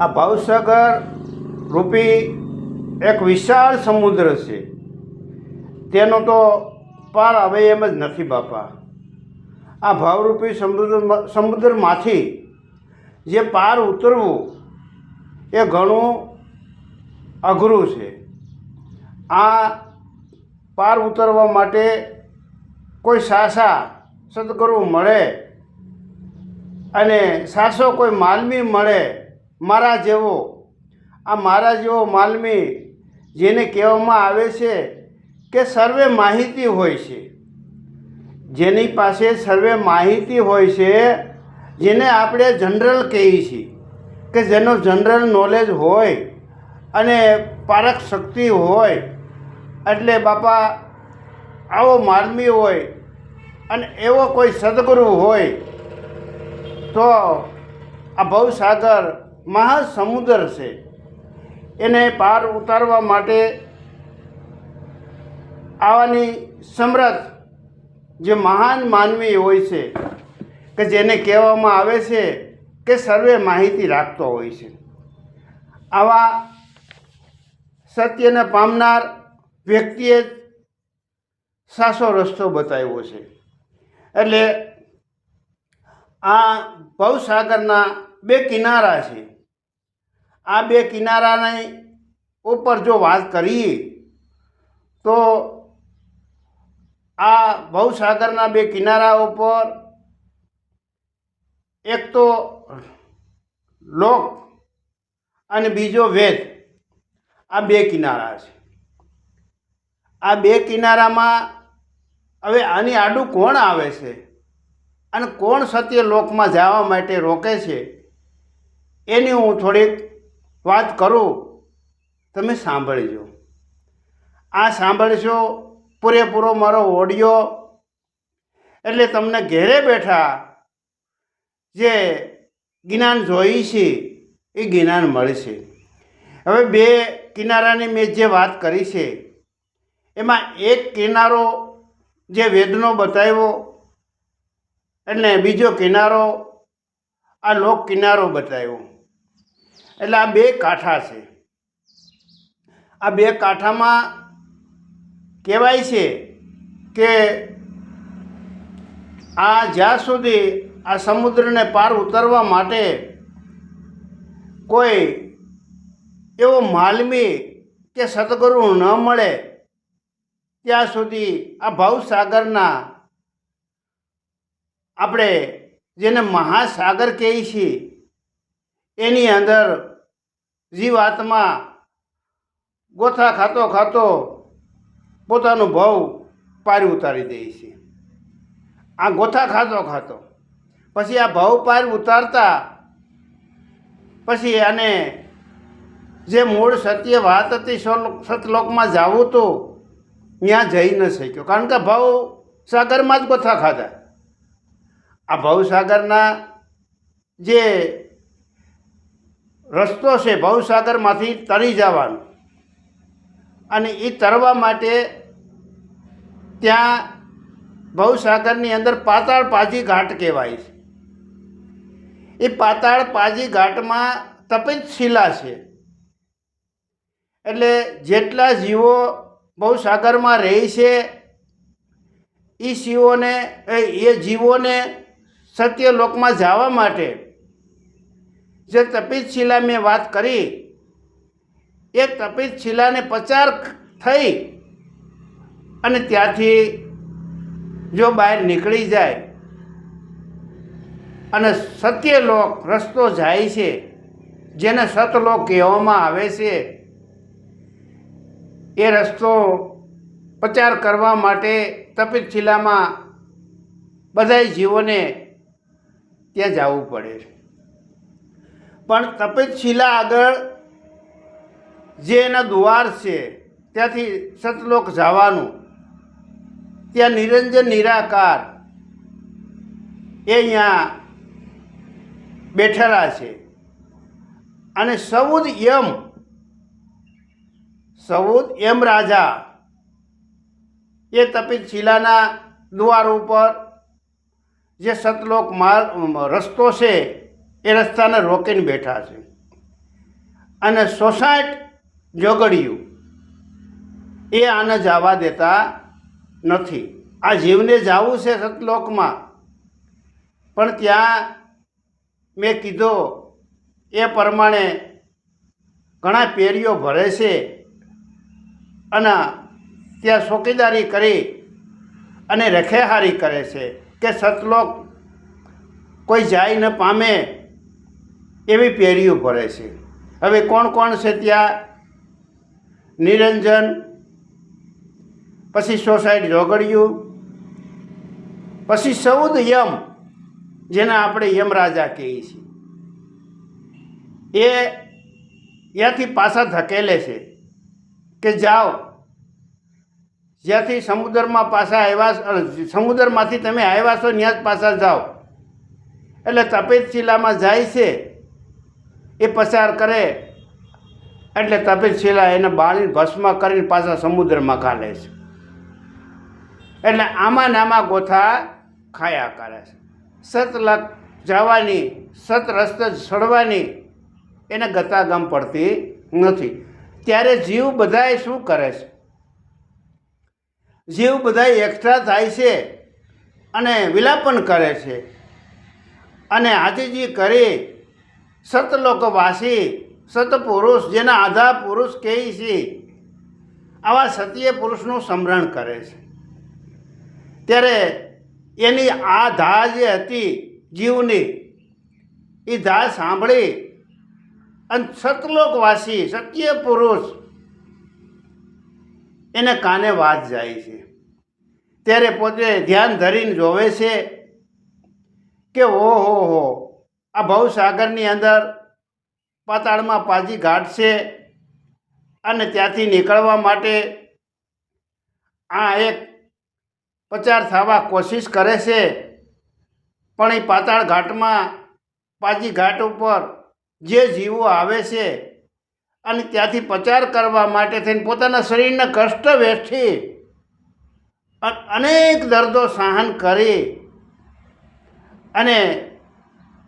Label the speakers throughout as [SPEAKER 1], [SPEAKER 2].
[SPEAKER 1] આ ભાવસાગર રૂપી એક વિશાળ સમુદ્ર છે. તેનો તો પાર હવે એમ જ નથી બાપા. આ ભાવરૂપી સમુદ્ર સમુદ્રમાંથી જે પાર ઉતરવું એ ઘણું અઘરું છે. આ પાર ઉતરવા માટે કોઈ સાસા સદગુરુ મળે અને સાસો કોઈ માલમી મળે મારા જેવો, આ મારા જેવો માલમી જેને કહેવામાં આવે છે કે સર્વે માહિતી હોય છે. જેની પાસે સર્વે માહિતી હોય છે, જેને આપણે જનરલ કહીએ છીએ કે જેનો જનરલ નોલેજ હોય અને પારક શક્તિ હોય, એટલે બાપા આવો માલમી હોય અને એવો કોઈ સદગુરુ હોય તો આ ભવસાગર મહાસમુદ્ર છે. એને પાર ઉતારવા માટે આવાની સમરથ જે મહાન માનવી હોય છે, કે જેને કહેવામાં આવે છે કે સર્વે માહિતી રાખતો હોય છે. આવા સત્યને પામનાર વ્યક્તિએ સાસો રસ્તો બતાવ્યો છે. એટલે આ ભવસાગરના બે કિનારા છે. આ બે કિનારાની ઉપર જો વાત કરીએ, તો આ ભવસાગરના બે કિનારા ઉપર એક તો લોક અને બીજો વેદ. આ બે કિનારા છે. આ બે કિનારામાં હવે આની આડું કોણ આવે છે? અને કોણ સત્ય લોકમાં જવા માટે રોકે છે, એની હું થોડીક વાત કરું, તમે સાંભળજો. આ સાંભળશો પૂરેપૂરો મારો ઓડિયો, એટલે તમને ઘેરે બેઠા જે જ્ઞાન જોઈ છે, એ જ્ઞાન મળશે. હવે બે કિનારાની મેં જે વાત કરી છે, એમાં એક કિનારો જે વેદનો બતાવ્યો એટલે બીજો કિનારો, આ લોક કિનારો બતાવ્યો. એટલે આ બે કાંઠા છે. આ બે કાંઠામાં કહેવાય છે કે આ જ્યાં સુધી આ સમુદ્રને પાર ઉતરવા માટે કોઈ એવો માલમી કે સદગુરુ ન મળે, ત્યાં સુધી આ ભવસાગરના આપણે જેને મહાસાગર કહીએ છીએ, એની અંદર જીવાત્મા ગોથા ખાતો ખાતો પોતાનો ભાવ પારી ઉતારી દે છે. આ ગોથા ખાતો ખાતો, પછી આ ભાવ પાર ઉતારતા, પછી આને જે મૂળ સત્ય વાત હતી સતલોકમાં જવું તો, ત્યાં જઈ ન શક્યો. કારણ કે ભાવ સાગરમાં જ ગોથા ખાધા. આ ભવસાગરના જે રસ્તો છે ભવસાગરમાંથી તરી જવાનો. અને એ તરવા માટે ત્યાં ભવસાગરની અંદર પાતાળ પાજી ઘાટ કહેવાય છે. એ પાતાળ પાજી ઘાટમાં તપિત શિલા છે. એટલે જેટલા જીવો ભવસાગરમાં રહે છે એ શિવોને એ જીવોને સત્યલોકમાં જવા માટે જે તપિત શિલા મેં વાત કરી, એ તપિત શિલાને પચાર થઈ અને ત્યાંથી જો બહાર નીકળી જાય અને સત્યલોક રસ્તો જાય છે, જેને સતલોક કહેવામાં આવે છે, એ રસ્તો પ્રચાર કરવા માટે તપિત શિલામાં બધાય જીવોને ત્યાં જવું પડે પણ તપિત આગળ જે એના દ્વાર છે, ત્યાંથી સતલોક જવાનું, ત્યાં નિરંજન નિરાકાર એ અહીંયા બેઠેલા છે. અને સૌદ યમ સૌદ યમ રાજા એ તપિત શિલાના દ્વાર ઉપર જે સતલોક માર્ગ રસ્તો છે, એ રસ્તાને રોકીને બેઠા છે. અને સોસાયટ જોગડિયું એ આને જવા દેતા નથી. આ જીવને જવું છે સતલોકમાં. પણ ત્યાં મેં કીધો, એ પ્રમાણે ઘણા પેરીઓ ભરે છે અને ત્યાં ચોકીદારી કરી અને રખેહારી કરે છે. કે સતલોક કોઈ જાય ન પામે એવી પેરીઓ ભરે છે. હવે કોણ કોણ છે ત્યાં? નિરંજન, પછી સોસાયટી જોગડિયું પછી સૌદ યમ, જેને આપણે યમરાજા કહીએ છીએ. એ ત્યાંથી પાછા ધકેલે છે કે જાઓ જ્યાંથી સમુદ્રમાં પાછા આવ્યા સમુદ્રમાંથી તમે આવ્યા છો, ત્યાં જ પાછા જાઓ. એટલે તપેત શિલામાં જાય છે, એ પસાર કરે. એટલે તપેત શિલા એને બાળીને ભસ્મ કરીને પાછા સમુદ્રમાં કાઢે છે. એટલે આમાં નામાં ગોથા ખાયા કરે છે. સત લક જવાની, સત રસ્તે ચડવાની એને ગતાગમ પડતી નથી. ત્યારે જીવ બધાએ શું કરે છે? જીવ બધાય એક્સ્ટ્રા થાય છે અને વિલાપન કરે છે. અને હાથીજી કરી, સતલોકવાસી, સતપુરુષ જેના આધા પુરુષ કહે છે, આવા સત્ય પુરુષનું સ્મરણ કરે છે. ત્યારે એની આ ધા જે હતી જીવની. એ ધા સાંભળી અને સતલોકવાસી, સત્ય પુરુષ એને કાને વાત જાય છે? ત્યારે પોતે ધ્યાન ધરીને જોવે છે કે ઓહો હો, આ ભવસાગરની અંદર પાતાળમાં પાજી ઘાટ છે અને ત્યાંથી નીકળવા માટે આ એક પચાર થવા કોશિશ કરે છે. પણ એ પાતાળ ઘાટમાં પાજી ઘાટ ઉપર જે જીવો આવે છે અને ત્યાંથી પચાર કરવા માટે થઈને પોતાના શરીરને કષ્ટ વેઠી અનેક દર્દો સહન કરી અને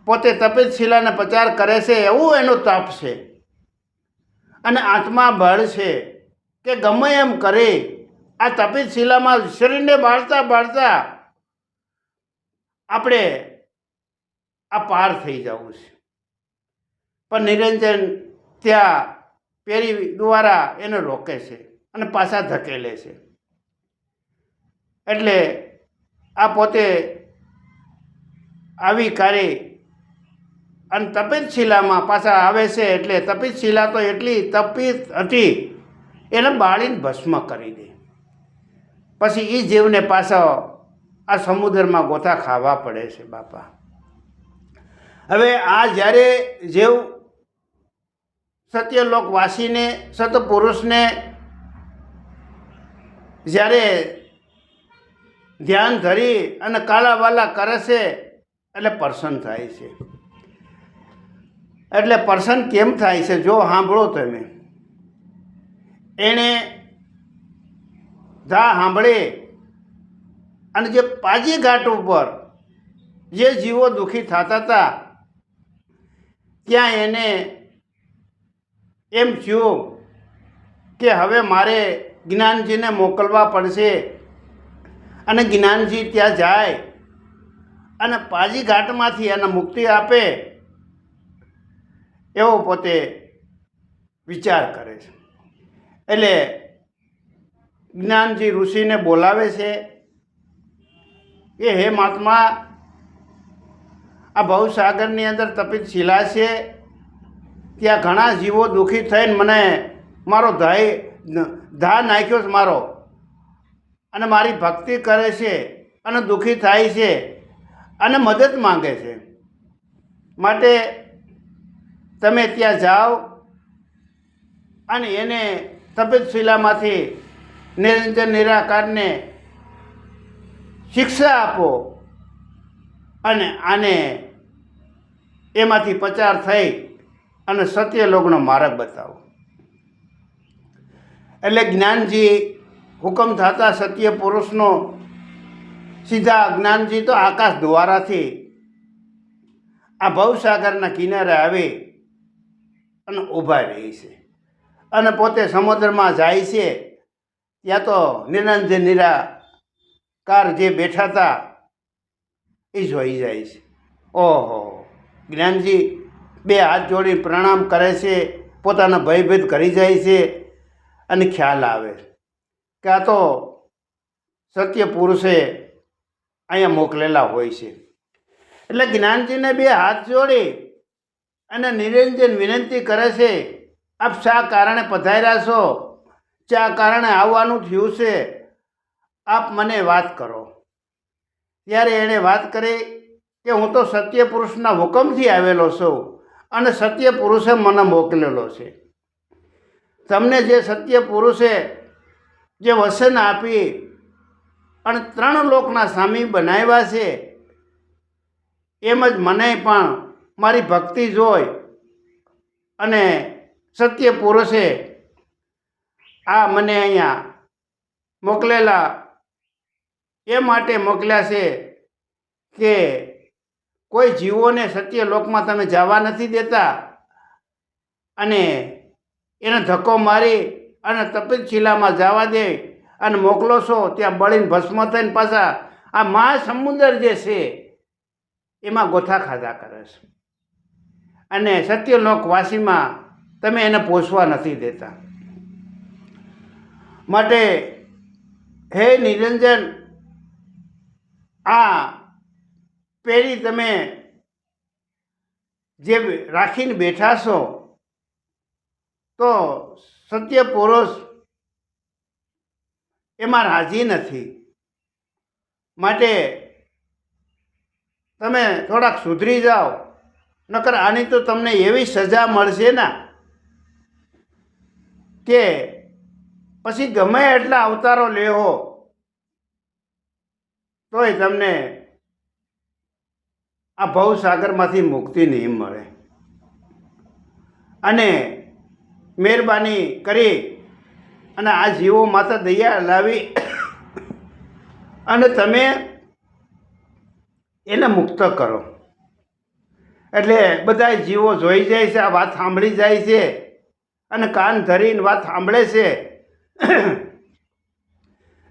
[SPEAKER 1] પોતે તપિત શિલાને પચાર કરે છે એવું એનો તપ છે. અને આત્મા બળ છે કે ગમે એમ કરી, આ તપિત શિલામાં શરીરને બાળતા બાળતા આપણે આ પાર થઈ જવું છે. પણ નિરંજન ત્યાં પેરી દ્વારા એને રોકે છે અને પાછા ધકેલે છે. એટલે આ પોતે આવી કરી અને તપિત શિલામાં પાછા આવે છે એટલે તપિત શિલા તો એટલી તપિત હતી, એને બાળીને ભસ્મ કરી દે. પછી એ જીવને પાછો આ સમુદ્રમાં ગોથા ખાવા પડે છે બાપા. હવે આ જ્યારે જેવ સત્યલોક વાસીને સતપુરુષને જ્યારે ધ્યાન ધરી અને કાલાવાલા કરે છે, એટલે પ્રસન્ન થાય છે. એટલે પ્રસન્ન કેમ થાય છે જો સાંભળો તમે. એણે ધા સાંભળી અને જે પાજી ઘાટ ઉપર જે જીવો દુઃખી થતા હતા, ત્યાં એને એમ થયું કે હવે મારે જ્ઞાનજીને મોકલવા પડશે અને જ્ઞાનજી ત્યાં જાય અને પાજી ઘાટમાંથી એને મુક્તિ આપે એવો પોતે વિચાર કરે છે. એટલે જ્ઞાનજી ઋષિને બોલાવે છે કે, હે મહાત્મા, આ ભવસાગરની અંદર તપિત શિલા છે ત્યાં ઘણા જીવો દુઃખી થઈને મને મારો ધય ધા નાખ્યો છે મારો. અને મારી ભક્તિ કરે છે અને દુઃખી થાય છે અને મદદ માંગે છે. માટે તમે ત્યાં જાઓ અને એને તપિતશિલામાંથી નિરંજન નિરાકારને શિક્ષા આપો અને આને એમાંથી પચાર થઈ અને સત્ય લોગનો માર્ગ બતાવો. એટલે જ્ઞાનજી હુકમ થતા સત્ય પુરુષનો સીધા જ્ઞાનજી તો આકાશ દ્વારાથી આ ભવસાગરના કિનારે આવે અને ઊભા રહે છે. અને પોતે સમુદ્રમાં જાય છે, ત્યાં તો નિરંજન નિરાકાર જે બેઠા હતા, એ જોઈ જાય છે. ઓહો, જ્ઞાનજી બે હાથ જોડી પ્રણામ કરે છે, પોતાના ભયભીત કરી જાય છે અને ખ્યાલ આવે. કે આ તો સત્ય પુરુષે અહીંયા મોકલેલા હોય છે. એટલે જ્ઞાનજીને બે હાથ જોડી અને નિરંજન વિનંતી કરે છે, આપ શા કારણે પધાર્યા છો? શા કારણે આવવાનું થયું છે? આપ મને વાત કરો. ત્યારે એણે વાત કરી કે, હું તો સત્ય પુરુષના હુકમથી આવેલો છું. અને સત્ય પુરુષે મને મોકલેલો છે. તમને જે સત્ય પુરુષે જે વસન આપી અને ત્રણ લોકના સ્વામી બનાવ્યા છે, એમ જ મને પણ મારી ભક્તિ જોઈ અને સત્ય પુરુષે આ મને અહીંયા મોકલેલા, એ માટે મોકલ્યા છે કે કોઈ જીવોને સત્ય લોકમાં તમે જવા નથી દેતા અને એને ધક્કો મારી અને તપેશિલામાં જવા દે અને મોકલો છો ત્યાં બળીને ભસ્મ થઈને પાછા. આ મહાસમુદર જે છે, એમાં ગોથા ખાધા કરે છે. અને સત્યલોકવાસીમાં તમે એને પોષવા નથી દેતા. માટે હે નિરંજન, આ પેલી તમે જે રાખીને બેઠા છો, તો સત્ય પુરુષ એમાં રાજી નથી. માટે તમે થોડાક સુધરી જાઓ, નકર આની તો તમને એવી સજા મળશે ને કે પછી ગમે એટલા અવતારો લેહો, તોય તમને આ ભવસાગરમાંથી મુક્તિ નહીં મળે. અને મહેરબાની કરી અને આ જીવો માતા દયા લાવી અને તમે એને મુક્ત કરો. એટલે બધા જીવો જોઈ જાય છે, આ વાત સાંભળી જાય છે અને કાન ધરીને વાત સાંભળે છે.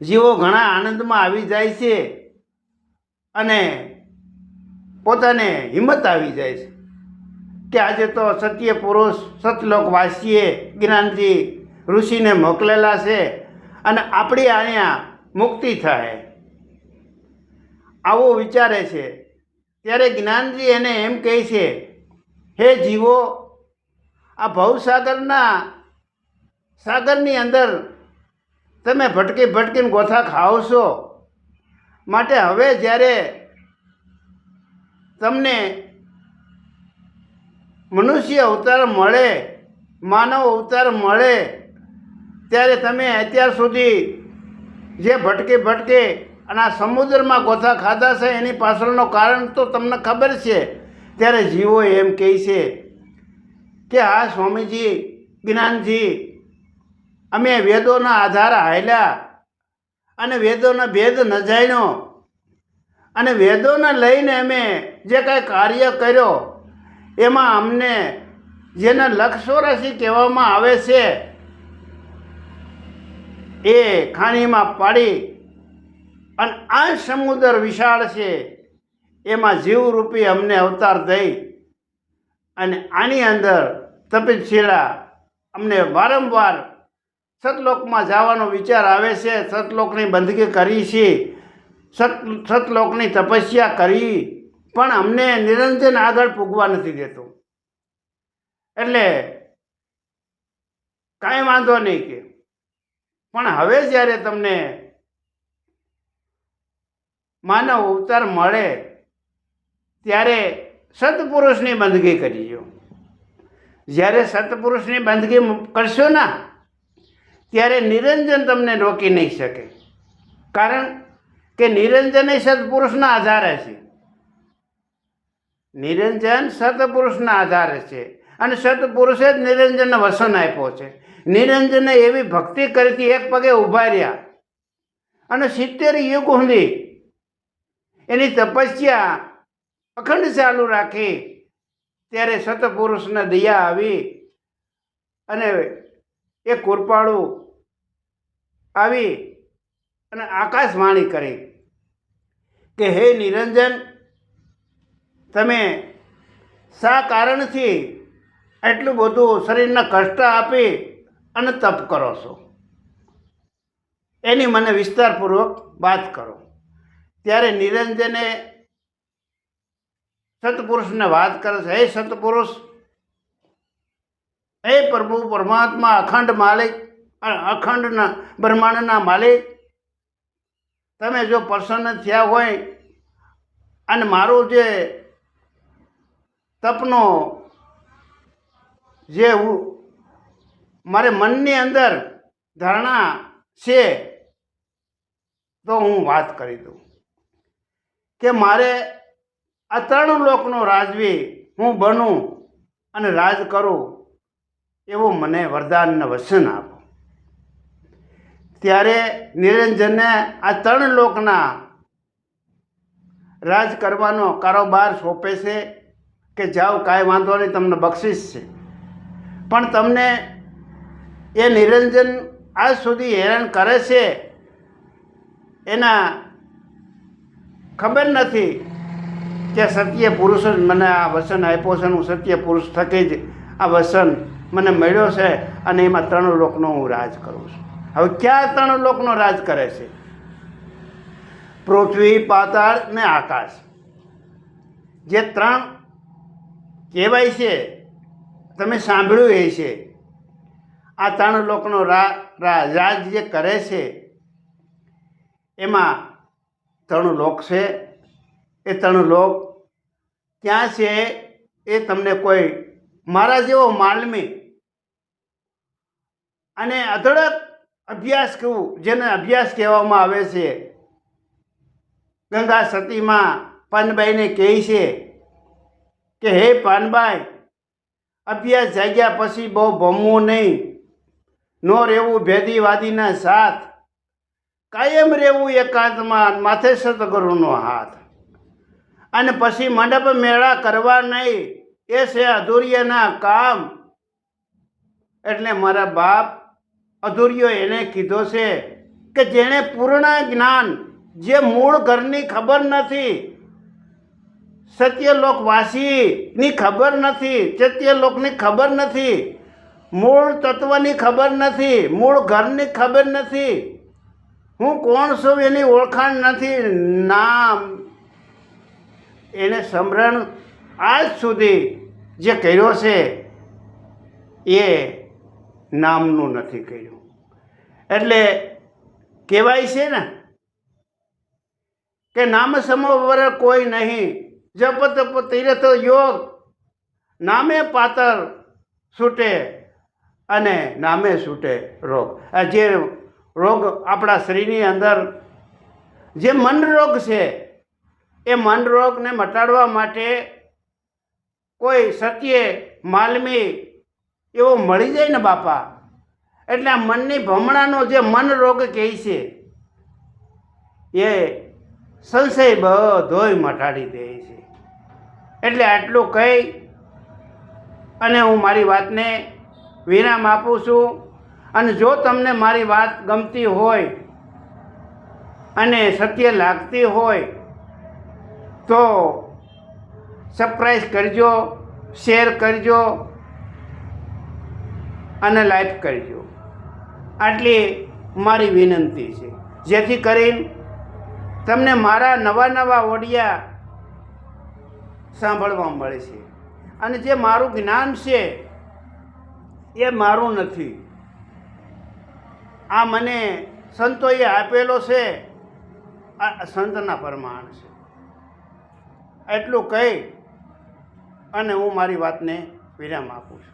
[SPEAKER 1] જીવો ઘણા આનંદમાં આવી જાય છે અને પોતાને હિંમત આવી જાય છે. કે આજે તો સત્ય પુરુષ સતલોકવાસીએ જ્ઞાનજી ઋષિને મોકલેલા છે અને આપણી અહીંયા મુક્તિ થાય. આવું વિચારે છે. ત્યારે જ્ઞાનજી એને એમ કહે છે, હે જીવો, આ ભવસાગરના, સાગરની અંદર તમે ભટકી ભટકીને ગોથા ખાઓ છો માટે હવે જ્યારે તમને મનુષ્ય અવતાર મળે, માનવ અવતાર મળે, ત્યારે તમે અત્યાર સુધી જે ભટકે ભટકે અને આ સમુદ્રમાં ગોથા ખાધા છે, એની પાછળનું કારણ તો તમને ખબર છે. ત્યારે જીવો એમ કહે છે કે, હા, સ્વામીજી, જ્ઞાનજી, અમે વેદોના આધાર હાલ્યા અને વેદોનો ભેદ ન જાણ્યો. અને વેદોને લઈને અમે જે કાંઈ કાર્ય કર્યો, એમાં અમને જેને લક્ષોરાશી કહેવામાં આવે છે, એ ખાણીમાં પાડી અને આ સમુદ્ર વિશાળ છે, એમાં જીવરૂપી અમને અવતાર દઈ અને આની અંદર તપેશીલા અમને વારંવાર સતલોકમાં જવાનો વિચાર આવે છે, સતલોકની બંદગી કરી છે. સત સતલોકની તપસ્યા કરી, પણ અમને નિરંજન આગળ પૂગવા નથી દેતું. એટલે કાંઈ વાંધો નહીં કે. પણ હવે જ્યારે તમને માનવ અવતાર મળે, ત્યારે સત્પુરુષની બંદગી કરીજો. જ્યારે સત્પુરુષની બંદગી કરશો ને, ત્યારે નિરંજન તમને રોકી નહીં શકે. કારણ કે નિરંજન એ સત્પુરુષના આધારે છે. નિરંજન સત્પુરુષના આધારે છે. અને સત્પુરુષે જ નિરંજનને વસન આપ્યો છે. નિરંજને એવી ભક્તિ કરતી એક પગે ઊભા રહ્યા. અને સિત્તેર યુગ સુધી એની તપસ્યા અખંડ ચાલુ રાખી ત્યારે સતપુરુષને દયા આવી અને એ કુરપાળું આવી અને આકાશવાણી કરી. કે હે નિરંજન, તમે શા કારણથી એટલું બધું શરીરને કષ્ટ આપી અને તપ કરો છો? એની મને વિસ્તારપૂર્વક વાત કરો. ત્યારે નિરંજને સતપુરુષને વાત કરે છે, હે સતપુરુષ, હે પ્રભુ પરમાત્મા અખંડ માલિક અખંડના બ્રહ્માંડના માલિક તમે જો પ્રસન્ન થયા હોય અને મારું જે તપનો જે મારે મનની અંદર ધારણા છે, તો હું વાત કરી દઉં કે મારે આ ત્રણ લોકનો રાજવી હું બનું અને રાજ કરું એવું મને વરદાનને વચન આપો. ત્યારે નિરંજનને આ ત્રણ લોકના રાજ કરવાનો કારોબાર સોંપે છે કે જાઓ, કાંઈ વાંધો નહીં, તમને બક્ષિસ છે. પણ તમને એ નિરંજન આજ સુધી હેરાન કરે છે એના ખબર નથી કે સત્ય પુરુષ જ મને આ વસન આપ્યો છે હું સત્ય પુરુષ થકી જ આ વસન મને મળ્યો છે અને એમાં ત્રણ લોકનો હું રાજ કરું છું. હવે ક્યાં ત્રણ લોકનો રાજ કરે છે? પૃથ્વી, પાતાળ ને આકાશ. જે ત્રણ કહેવાય છે, તમે સાંભળ્યું એ છે. આ ત્રણ લોકનો રાજ જે કરે છે, એમાં ત્રણ લોક છે. એ ત્રણ લોક ક્યાં છે એ તમને કોઈ, મારા જેવો માલમી અને અધડક અભ્યાસ કહું જેને અભ્યાસ કહેવામાં આવે છે. ગંગા સતીમાં પાનબાઈને કહે છે કે, હે પાનબાઈ, અભ્યાસ જાગ્યા પછી બહુ ભમવું નહીં. નો રહેવું ભેદીવાદીના સાથ. કાયમ રહેવું એકાંતમાં, માથે સતગુરુનો હાથ. અને પછી મંડપ મેળા કરવા નહીં. એ છે અધૂર્યના કામ. એટલે મારા બાપ અધૂર્યો એને કીધો છે કે જેણે પૂર્ણ જ્ઞાન, જે મૂળ ઘરની ખબર નથી, સત્યલોકવાસીની ખબર નથી સત્યલોકની ખબર નથી, મૂળ તત્વની ખબર નથી, મૂળ ઘરની ખબર નથી. હું કોણ છું એની ઓળખાણ નથી? નામ. એને સમરણ આજ સુધી જે કર્યો છે એ નામનું નથી કર્યું. એટલે કહેવાય છે ને કે નામ સમવર કોઈ નહીં. જપ તપ તીર્થ યોગ નામે પાતર છૂટે અને નામે છૂટે રોગ. આ જે રોગ આપણા શરીરની અંદર જે મન રોગ છે, એ મન રોગને મટાડવા માટે કોઈ સત્ય માલમી એવો મળી જાય ને બાપા. એટલે આ મનની ભમણાનો જે મન રોગ કહે છે, એ સંશય બધોય મટાડી દે છે. એટલે આટલું કહી અને હું મારી વાતને વિરામ આપું છું. અને જો તમને મારી વાત ગમતી હોય અને સત્ય લાગતી હોય, તો સબસ્ક્રાઈબ કરજો શેર કરજો અને લાઈક કરજો. આટલી મારી વિનંતી છે. જેથી કરીને તમને મારા નવા નવા ઓડિયા સાંભળવા મળે છે. અને જે મારું જ્ઞાન છે, એ મારું નથી. આ મને સંતોએ આપેલો છે, આ સંતના પ્રમાણ છે. એટલું કહી અને હું મારી વાતને વિરામ આપું છું.